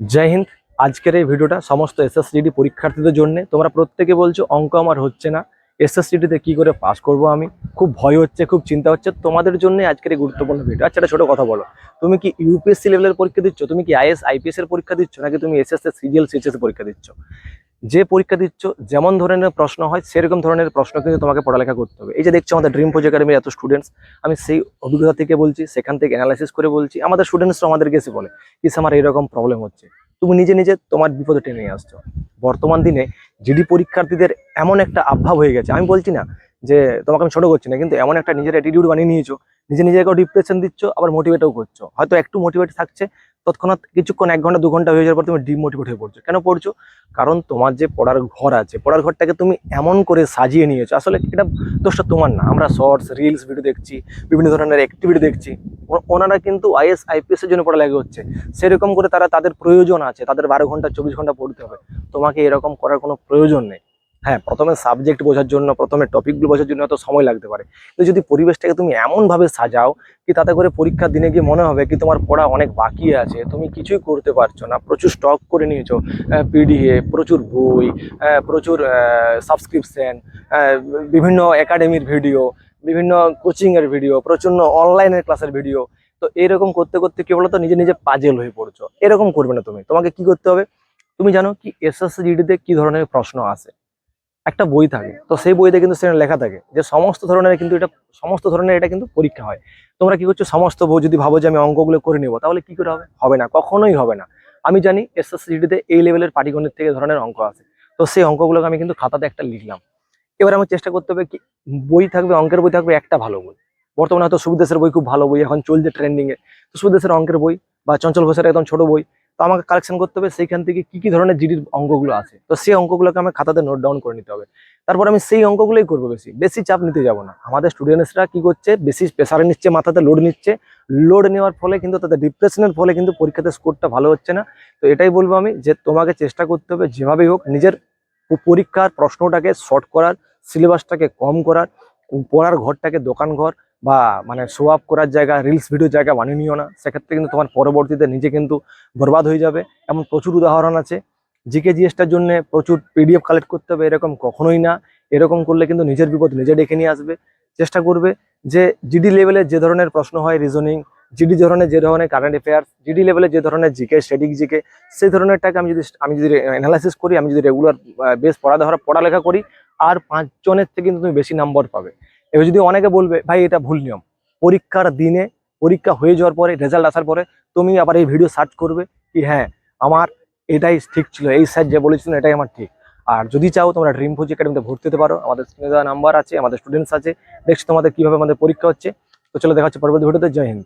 জয় হিন্দ। আজকের এই ভিডিওটা সমস্ত এসএসসিডি পরীক্ষার্থীদের জন্য। তোমরা প্রত্যেকে বলছো, অঙ্ক আমার হচ্ছে না। এসএসসিডিতে কি করে পাস করব আমি? খুব ভয় হচ্ছে, খুব চিন্তা হচ্ছে। তোমাদের জন্য আজকের এই গুরুত্বপূর্ণ ভিডিও আচ্ছা একটা ছোট কথা বলো। তুমি কি ইউপিএসসি লেভেলের পরীক্ষা দিচ্ছ? তুমি কি আইএস আইপিএস এর পরীক্ষা দিচ্ছ? নাকি তুমি এসএসসি সিজিএল সিএচএস পরীক্ষা দিচ্ছ? যে পরীক্ষা দিচ্ছ, যেমন ধরনের প্রশ্ন হয়, সেরকম ধরনের প্রশ্ন কিন্তু তোমাকে পড়ালেখা করতে হবে। এই যে দেখছ আমাদের ড্রিম প্রোজেক্ট একাডেমির এত স্টুডেন্টস আমি সেই অভিজ্ঞতা থেকে বলছি, সেখান থেকে অ্যানালাইসিস করে বলছি। আমাদের স্টুডেন্টসরা আমাদেরকে এসে বলে কি আমার এরকম প্রবলেম হচ্ছে। তুমি নিজে নিজে তোমার বিপদে টেনে আসছো। বর্তমান দিনে জিডি পরীক্ষার্থীদের এমন একটা আভাব হয়ে গেছে। আমি বলছি না যে তোমাকে আমি ছোটো করছি না, কিন্তু এমন একটা নিজের অ্যাটিটিউড বানিয়ে নিয়েছো নিজে নিজেকেও ডিপ্রেশন দিচ্ছ, আবার মোটিভেটও করছ। হয়তো একটু মোটিভেট থাকছে, তৎক্ষণাৎ কিছুক্ষণ, এক ঘণ্টা, দু ঘণ্টা হয়ে যাওয়ার পর তুমি ডিমোটিভেট হয়ে পড়ছো। কেন পড়ছো? কারণ তোমার যে পড়ার ঘর আছে, পড়ার ঘরটাকে তুমি এমন করে সাজিয়ে নিয়েছো। আসলে এটা দোষটা তোমার না। আমরা শর্টস রিলস ভিডিও দেখছি, বিভিন্ন ধরনের অ্যাক্টিভিটি দেখছি। ওনারা কিন্তু আইএস আইপিএস এর জন্য পড়া পড়ালেখা হচ্ছে সেরকম করে তারা তাদের প্রয়োজন আছে। তাদের বারো ঘণ্টা, চব্বিশ ঘণ্টা পড়তে হবে। তোমাকে এরকম করার কোনো প্রয়োজন নেই। হ্যাঁ প্রথমে সাবজেক্ট বোঝার জন্য, প্রথমে টপিকগুলো বোঝার জন্য এত সময় লাগতে পারে। কিন্তু যদি পরিবেশটাকে তুমি এমনভাবে সাজাও কি তাতে করে পরীক্ষার দিনে গিয়ে মনে হবে কি তোমার পড়া অনেক বাকি আছে, তুমি কিছুই করতে পারছ না, প্রচুর স্টক করে নিয়েছো পিডিএফ প্রচুর বই প্রচুর সাবস্ক্রিপশন বিভিন্ন একাডেমির ভিডিও বিভিন্ন কোচিংয়ের ভিডিও প্রচণ্ড অনলাইনের ক্লাসের ভিডিও তো এরকম করতে করতে কি বলতো, নিজে নিজে পাজেল হয়ে পড়ছো। এরকম করবে না তুমি। তোমাকে কি করতে হবে? তুমি জানো কি এসএসসি জিডিতে কি ধরনের প্রশ্ন আসে? একটা বই থাকে। তো সেই বইতে কিন্তু সেখানে লেখা থাকে যে সমস্ত ধরনের কিন্তু এটা, সমস্ত ধরনের এটা কিন্তু পরীক্ষা হয়। তোমরা কি করছ? সমস্ত বই যদি ভাবো যে আমি অঙ্কগুলো করে নেব, তাহলে কি করে হবে? হবে না, কখনোই হবে না। আমি জানি এসএসসি জিডিতে এই লেভেলের পাটিগণিত থেকে ধরনের অঙ্ক আছে। তো সেই অঙ্কগুলোকে আমি কিন্তু খাতাতে একটা লিখলাম। এবার আমার চেষ্টা করতে হবে কি, বই থাকবে, অঙ্কের বই থাকবে একটা ভালো বই। বর্তমানে হয়তো সুবিদেশের বই খুব ভালো বই, এখন চলছে ট্রেন্ডিং এ। তো সুবিদেশের অঙ্কের বই বা চঞ্চল ঘোষের একদম ছোট বই তো আমাকে কালেকশন করতে হবে, সেইখান থেকে কি কি ধরনের জিডির অঙ্কগুলো আছে। তো সেই অঙ্কগুলোকে আমি খাতাতে নোট ডাউন করে নিতে হবে। তারপর আমি সেই অঙ্কগুলোই করব বেশি। বেশি চাপ নিতে যাব না। আমাদের স্টুডেন্টসরা কি করছে, বেশি প্রেসারে নিচ্ছে, মাথাতে লোড নিচ্ছে। লোড নেওয়ার ফলে কিন্তু তাদের ডিপ্রেশনের ফলে কিন্তু পরীক্ষাতে স্কোরটা ভালো হচ্ছে না। তো এটাই বলব আমি যে তোমাকে চেষ্টা করতে হবে যেভাবেই হোক নিজের পরীক্ষার প্রশ্নটাকে শর্ট করার সিলেবাসটাকে কম করার, পড়ার ঘরটাকে দোকান ঘর বা মানে শো আপ করার জায়গা রিলস ভিডিও জায়গা বানিয়ে নিও না। সেক্ষেত্রে কিন্তু তোমার পরবর্তীতে নিজে কিন্তু বরবাদ হয়ে যাবে। এমন প্রচুর উদাহরণ আছে। জিকে জিএসটার জন্য প্রচুর পিডিএফ কালেক্ট করতে হবে এরকম কখনোই না। এরকম করলে কিন্তু নিজের বিপদ নিজে ডেকে নিয়ে আসবে। চেষ্টা করবে যে জিডি লেভেলে যে ধরনের প্রশ্ন হয় রিজনিং জিডি ধরনের যে ধরনের কারেন্ট অ্যাফেয়ার্স জিডি লেভেলে যে ধরনের জিকে স্ট্যাটিক জিকে সেই ধরনেরটাকে আমি যদি আমি যদি অ্যানালাইসিস করি, আমি যদি রেগুলার বেশ পড়া ধরা পড়ালেখা করি, আর পাঁচজনের থেকে কিন্তু তুমি বেশি নাম্বার পাবে। এবার যদি অনেকে বলবে, ভাই, এটা ভুল নিয়ম। পরীক্ষার দিনে পরীক্ষা হয়ে যাওয়ার পরে রেজাল্ট আসার পরে তুমি আবার এই ভিডিও সার্চ করবে কি হ্যাঁ আমার এটাই ঠিক ছিল, এই স্যার যে বলেছিলেন এটাই আমার ঠিক। আর যদি চাও তোমরা ড্রিম ফুজ একাডেমিতে ভর্তি হতে পারো, আমাদের স্ক্রিনে দেওয়া নাম্বার আছে, আমাদের স্টুডেন্টস আছে, দেখছি তোমাদের কীভাবে আমাদের পরীক্ষা হচ্ছে। তো চলে দেখা হচ্ছে পরবর্তী ভিডিওতে জয় হিন্দ।